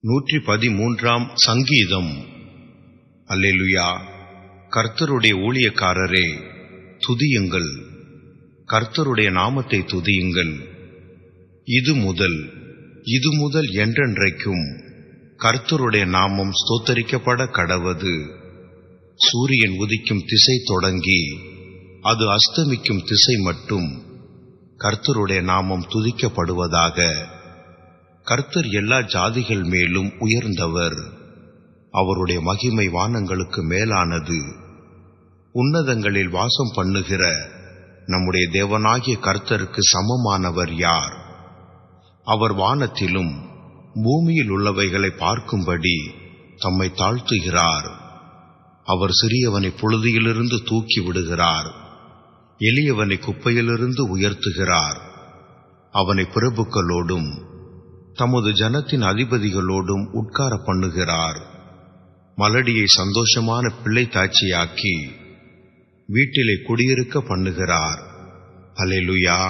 நூற்றி பதிமூன்றாம் சங்கீதம். அல்லேலுயா. கர்த்தருடைய ஊழியக்காரரே துதியுங்கள். கர்த்தருடைய நாமத்தை துதியுங்கள். இது முதல் இது முதல் என்றென்றைக்கும் கர்த்தருடைய நாமம் ஸ்தோத்தரிக்கப்பட கடவது. சூரியன் உதிக்கும் திசை தொடங்கி அது அஸ்தமிக்கும் திசை மட்டும் கர்த்தருடைய நாமம் துதிக்கப்படுவதாக கர்த்தர் எல்லா ஜாதிகள் மேலும் உயர்ந்தவர். அவருடைய மகிமை வானங்களுக்கு மேலானது. உன்னதங்களில் வாசம் பண்ணுகிற நம்முடைய தேவனாகிய கர்த்தருக்கு சமமானவர் யார்? அவர் வானத்திலும் பூமியில் உள்ளவைகளை பார்க்கும்படி தம்மை தாழ்த்துகிறார். அவர் சிறியவனை புழுதியிலிருந்து தூக்கி விடுகிறார். எளியவனை குப்பையிலிருந்து உயர்த்துகிறார். அவனை பிரபுக்களோடும் தமது ஜனத்தின் அதிபதிகளோடும் உட்கார பண்ணுகிறார். மலடியை சந்தோஷமான பிள்ளை தாட்சியாக்கி வீட்டிலே குடியிருக்க பண்ணுகிறார். அலைலுயா